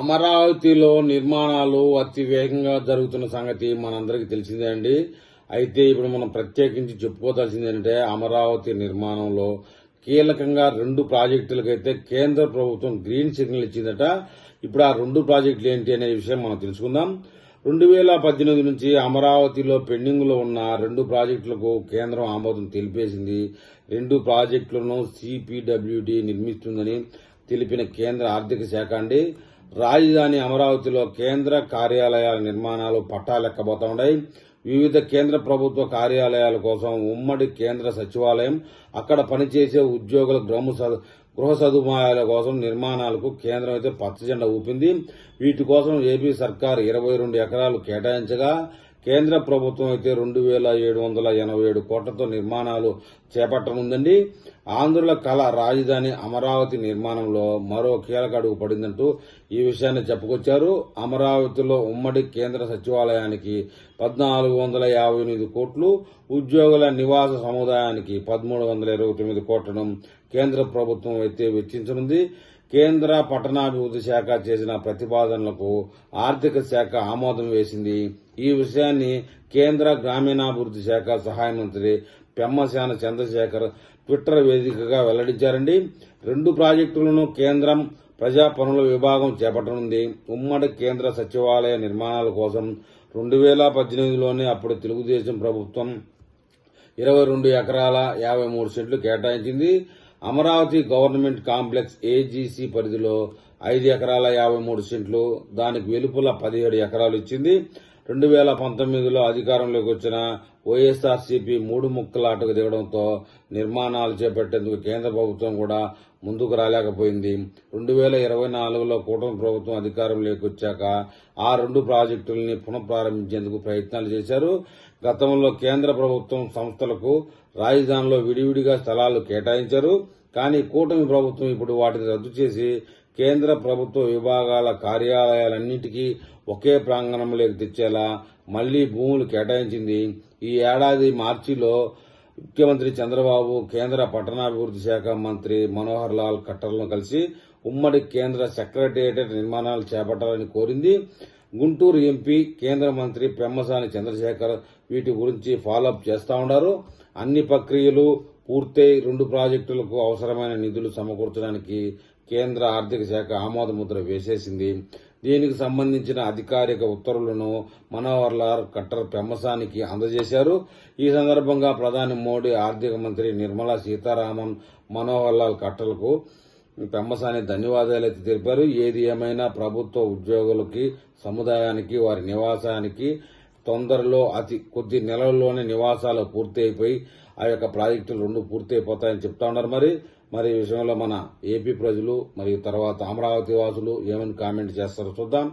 అమరావతిలో నిర్మాణాలు అతి వేగంగా జరుగుతున్న సంగతి మనందరికీ తెలిసిందే అండి. అయితే ఇప్పుడు మనం ప్రత్యేకించి చెప్పుకోవాల్సింది ఏంటంటే అమరావతి నిర్మాణంలో కీలకంగా రెండు ప్రాజెక్టులకైతే కేంద్ర ప్రభుత్వం గ్రీన్ సిగ్నల్ ఇచ్చిందట. ఇప్పుడు ఆ రెండు ప్రాజెక్టులు ఏంటి అనే విషయం మనం తెలుసుకుందాం. రెండు వేల పద్దెనిమిది నుంచి అమరావతిలో పెండింగ్లో ఉన్న రెండు ప్రాజెక్టులకు కేంద్రం ఆమోదం తెలిపేసింది. రెండు ప్రాజెక్టులను సిపిడబ్ల్యూడి నిర్మిస్తుందని తెలిపిన కేంద్ర ఆర్థిక శాఖ అండి. రాజధాని అమరావతిలో కేంద్ర కార్యాలయాల నిర్మాణాలు పట్టాలెక్కబోతా ఉన్నాయి వివిధ కేంద్ర ప్రభుత్వ కార్యాలయాల కోసం ఉమ్మడి కేంద్ర సచివాలయం అక్కడ పనిచేసే ఉద్యోగుల గృహ సదు- గృహ సదుపాయాల కోసం నిర్మాణాలకు కేంద్రం అయితే పచ్చజెండా ఊపింది. వీటి కోసం ఏపీ సర్కార్ ఇరవై రెండు ఎకరాలు కేటాయించగా కేంద్ర ప్రభుత్వం అయితే రెండు వేల ఏడు వందల ఎనభై ఏడు కోట్లతో నిర్మాణాలు చేపట్టనుందండి. ఆంధ్రుల కళ రాజధాని అమరావతి నిర్మాణంలో మరో కీలక అడుగు పడిందంటూ ఈ విషయాన్ని చెప్పుకొచ్చారు. అమరావతిలో ఉమ్మడి కేంద్ర సచివాలయానికి పద్నాలుగు వందల యాభై ఎనిమిది కోట్లు ఉద్యోగుల నివాస సముదాయానికి పదమూడు వందల ఇరవై తొమ్మిది కోట్లను కేంద్ర ప్రభుత్వం అయితే వెచ్చించనుంది. కేంద్ర పట్టణాభివృద్ధి శాఖ చేసిన ప్రతిపాదనలకు ఆర్థిక శాఖ ఆమోదం వేసింది. ఈ విషయాన్ని కేంద్ర గ్రామీణాభివృద్ధి శాఖ సహాయ మంత్రి పెమ్మశాన చంద్రశేఖర్ ట్విట్టర్ వేదికగా వెల్లడించారండి. రెండు ప్రాజెక్టులను కేంద్రం ప్రజా పనుల విభాగం చేపట్టనుంది. ఉమ్మడి కేంద్ర సచివాలయ నిర్మాణాల కోసం రెండు వేల పద్దెనిమిదిలోనే అప్పుడు తెలుగుదేశం ప్రభుత్వం ఇరవై రెండు ఎకరాల యాభై మూడు సెంట్లు కేటాయించింది. అమరావతి గవర్నమెంట్ కాంప్లెక్స్ ఏజీసీ పరిధిలో ఐదు ఎకరాల యాభై మూడు సెంట్లు దానికి వెలుపల పదిహేడు ఎకరాలు ఇచ్చింది. రెండు వేల పంతొమ్మిదిలో అధికారంలోకి వచ్చిన వైఎస్ఆర్సీపీ మూడు ముక్కలాటకు దిగడంతో నిర్మాణాలు చేపట్టేందుకు కేంద్ర ప్రభుత్వం కూడా ముందుకు రాలేకపోయింది. రెండు వేల ఇరవై నాలుగులో కూటమి ప్రభుత్వం అధికారంలోకి వచ్చాక ఆ రెండు ప్రాజెక్టుల్ని పునఃప్రారంభించేందుకు ప్రయత్నాలు చేశారు. గతంలో కేంద్ర ప్రభుత్వం సంస్థలకు రాజధానిలో విడివిడిగా స్థలాలు కేటాయించారు. కానీ కూటమి ప్రభుత్వం ఇప్పుడు వాటిని రద్దు చేసి కేంద్ర ప్రభుత్వ విభాగాల కార్యాలయాలన్నింటికీ ఒకే ప్రాంగణంలోకి తెచ్చేలా మళ్ళీ భూములు కేటాయించింది. ఈ ఏడాది మార్చిలో ముఖ్యమంత్రి చంద్రబాబు కేంద్ర పట్టణాభివృద్ధి శాఖ మంత్రి మనోహర్ లాల్ ఖట్టర్లను కలిసి ఉమ్మడి కేంద్ర సెక్రటేరియట్ నిర్మాణాలు చేపట్టాలని కోరింది. గుంటూరు ఎంపీ కేంద్ర మంత్రి పెమ్మసాని చంద్రశేఖర్ వీటి గురించి ఫాలోఅప్ చేస్తా ఉన్నారు. అన్ని ప్రక్రియలు పూర్తయి రెండు ప్రాజెక్టులకు అవసరమైన నిధులు సమకూర్చడానికి కేంద్ర ఆర్థిక శాఖ ఆమోద ముద్ర వేసేసింది. దీనికి సంబంధించిన అధికారిక ఉత్తర్వులను మనోహర్ లాల్ ఖట్టర్ పెమ్మసానికి అందజేశారు. ఈ సందర్భంగా ప్రధాని మోడీ ఆర్థిక మంత్రి నిర్మలా సీతారామన్ మనోహర్ లాల్ ఖట్టర్లకు పెమ్మసాని ధన్యవాదాలు అయితే తెలిపారు. ఏది ఏమైనా ప్రభుత్వ ఉద్యోగులకి సముదాయానికి వారి నివాసానికి తొందరలో అతి కొద్ది నెలల్లోనే నివాసాలు పూర్తి అయిపోయి ఆ యొక్క ప్రాజెక్టులు రెండు పూర్తి అయిపోతాయని చెప్తా ఉన్నారు మరి. మరి ఈ విషయంలో మన ఏపీ ప్రజలు మరియు తర్వాత అమరావతి వాసులు ఏమని కామెంట్ చేస్తారో చూద్దాం.